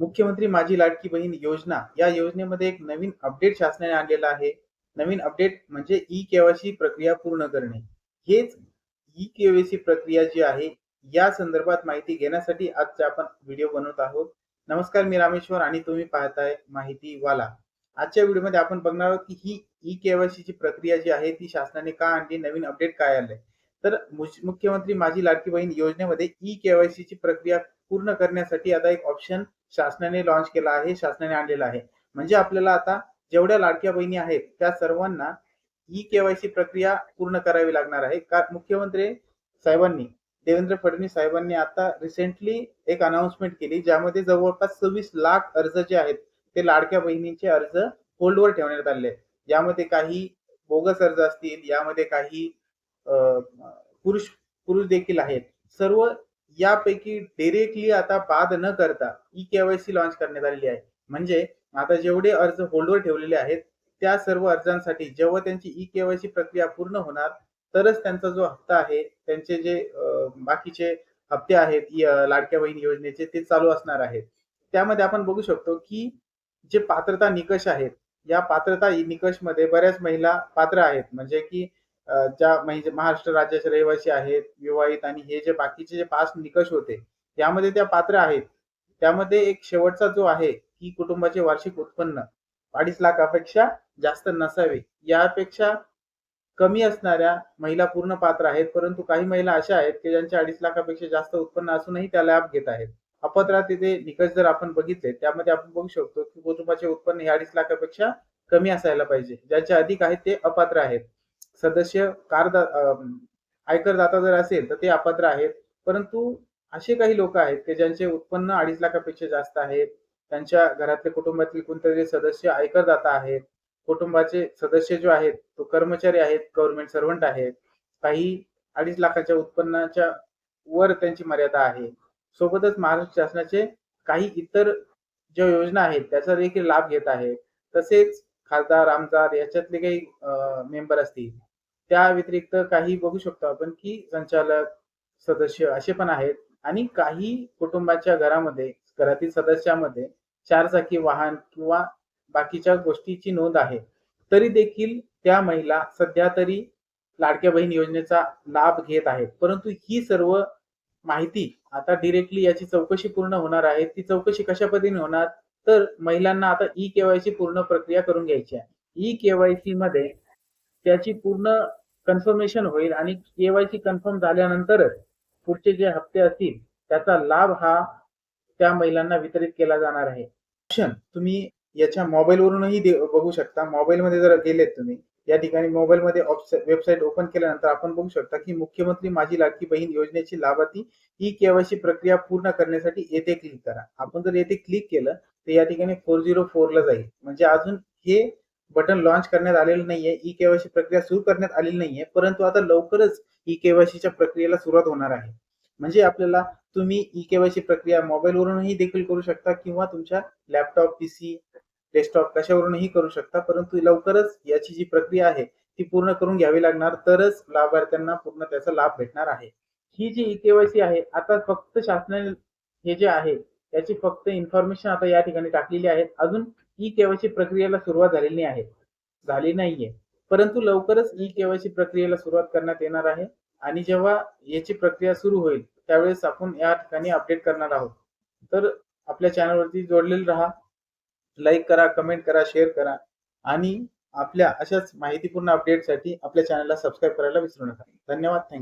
मुख्यमंत्री माझी लाडकी बहीण योजना या योजनेमध्ये एक नवीन अपडेट शासनाने आणलेला आहे. नवीन अपडेट म्हणजे ई केवायसी प्रक्रिया पूर्ण करणे. हेच ई केवायसी प्रक्रिया जी आहे या संदर्भात माहिती घेण्यासाठी आजचा आपण व्हिडिओ बनवत आहोत. नमस्कार मी रामेश्वर आणि तुम्ही पाहताय माहिती वाला आजच्या व्हिडिओमध्ये आपण बघणार आहोत की ही ई केवायसी ची प्रक्रिया जी आहे ती शासनाने का आणली नवीन अपडेट काय आलंय? तर मुख्यमंत्री माझी लाडकी बहीण योजनेमध्ये ई केवायसी ची प्रक्रिया पूर्ण करण्यासाठी आता एक ऑप्शन शासनाने लॉन्च केला आहे शासनाने आणलेला आहे. म्हणजे आपल्याला आता जेवढ्या लाडक्या बहिणी आहेत त्या सर्वांना ई केवायसी प्रक्रिया पूर्ण करावी लागणार आहे. का मुख्यमंत्री साहेबांनी देवेंद्र फडणवीस साहेबांनी आता रिसेंटली एक अनाउन्समेंट केली ज्यामध्ये जवळपास सव्वीस लाख अर्ज जे आहेत ते लाडक्या बहिणींचे अर्ज होल्डवर ठेवण्यात आले. आहेत यामध्ये काही बोगस अर्ज असतील यामध्ये काही पुरुष पुरुष देखील आहेत. सर्व यापैकी डिरेक्टली आता बाद न करता ई केवायसी लॉन्च करण्यात आलेली आहे. म्हणजे आता जेवढे अर्ज होल्डवर ठेवलेले आहेत त्या सर्व अर्जांसाठी जेव्हा त्यांची ई केवायसी प्रक्रिया पूर्ण होणार तरच त्यांचा जो हप्ता आहे त्यांचे जे बाकीचे हप्ते आहेत लाडक्या बहीण योजनेचे ते चालू असणार आहेत. त्यामध्ये आपण बघू शकतो की जे पात्रता निकष आहेत या पात्रता निकषमध्ये बऱ्याच महिला पात्र आहेत. म्हणजे की ज्या म्हणजे महाराष्ट्र राज्याचे रहिवासी आहेत विवाहित आणि हे जे बाकीचे जे पाच निकष होते यामध्ये त्या पात्र आहेत. त्यामध्ये एक शेवटचा जो आहे की कुटुंबाचे वार्षिक उत्पन्न अडीच लाखापेक्षा जास्त नसावे. यापेक्षा कमी असणाऱ्या महिला पूर्ण पात्र आहेत परंतु काही महिला अशा आहेत की ज्यांच्या अडीच लाखापेक्षा जास्त उत्पन्न असूनही त्या लाभ घेत आहेत. अपत्रातेचे निकष जर आपण बघितले त्यामध्ये आपण बघू शकतो की कुटुंबाचे उत्पन्न हे अडीच लाखापेक्षा कमी असायला पाहिजे. ज्यांचे अधिक आहेत ते अपात्र आहेत. सदस्य कारदा आयकरदाता जर असेल तर ते अपात्र आहेत. परंतु असे काही लोक आहेत की ज्यांचे उत्पन्न अडीच लाखापेक्षा जास्त आहेत त्यांच्या घरातले कुटुंबातील कोणतरी सदस्य आयकरदाता आहेत. कुटुंबाचे सदस्य जो आहेत तो कर्मचारी आहेत गव्हर्नमेंट सर्वंट आहेत. काही अडीच लाखाच्या उत्पन्नाच्या वर त्यांची मर्यादा आहे. सोबतच महाराष्ट्र शासनाचे काही इतर ज्या योजना आहेत त्याचा देखील लाभ घेत आहे. तसेच खासदार आमदार याच्यातले काही मेंबर असतील. त्या व्यतिरिक्त काही बघू शकतो आपण की संचालक सदस्य असे पण आहेत. आणि काही कुटुंबाच्या घरामध्ये घरातील सदस्यामध्ये चारचाकी वाहन किंवा बाकीच्या गोष्टीची नोंद आहे. तरी देखील त्या महिला सध्या तरी लाडक्या बहीण योजनेचा लाभ घेत आहेत. परंतु ही सर्व माहिती आता डिरेक्टली याची चौकशी पूर्ण होणार आहे. ती चौकशी कशा पद्धतीने होणार? तर महिलांना आता ई केवायसी पूर्ण प्रक्रिया करून घ्यायची आहे. ई केवायसी मध्ये त्याची पूर्ण कन्फर्मेशन होईल आणि केवायसी कन्फर्म झाल्यानंतरच पुढचे जे हप्ते असतील त्याचा लाभ हा त्या महिलांना वितरित केला जाणार आहे. ऑप्शन तुम्ही याच्या मोबाईलवरूनही दे- बघू शकता. मोबाईलमध्ये जर गेलेत तुम्ही या ठिकाणी मोबाईलमध्ये वेबसाईट ओपन केल्यानंतर आपण बघू शकता की मुख्यमंत्री माझी लाडकी बहीण योजनेची लाभार्थी ही केवायसी प्रक्रिया पूर्ण करण्यासाठी येथे क्लिक करा. आपण जर येथे क्लिक केलं तर या ठिकाणी फोर झिरो फोर ला जाईल. म्हणजे अजून हे बटन लॉन्च करण्यात आलेलं नाहीये ई केवायसी प्रक्रिया सुरू करण्यात आलेली नाहीये परंतु आता लवकरच ई केवायसीच्या प्रक्रियेला सुरुवात होणार आहे. म्हणजे आपल्याला तुम्ही ई केवायसी प्रक्रिया मोबाईलवरूनही देखील करू शकता किंवा तुमच्या लॅपटॉप पीसी डेस्कटॉप कशावरूनही करू शकता परंतु लवकरच याची जी प्रक्रिया आहे ती पूर्ण करून घ्यावी लागणार तरच लाभार्थ्यांना पूर्ण त्याचा लाभ भेटणार आहे. ही जी ई केवायसी आहे आता फक्त शासनाने हे जे आहे त्याची फक्त इन्फॉर्मेशन आता या ठिकाणी टाकलेली आहे. अजून ई केवायसी प्रक्रियेला सुरुवात झालेली आहे. झाली नाहीये. परंतु लवकरच ई केवायसी प्रक्रियेला सुरुवात करण्यात येणार आहे आणि जेव्हा याची प्रक्रिया सुरू होईल त्यावेळेस आपण या ठिकाणी अपडेट करणार आहोत. तर आपल्या चॅनलवरती जोडलेले राहा. लाईक करा कमेंट करा शेअर करा आणि आपल्या अशाच माहितीपूर्ण अपडेटसाठी आपल्या चॅनलला सबस्क्राईब करायला विसरू नका. धन्यवाद. थँक्यू.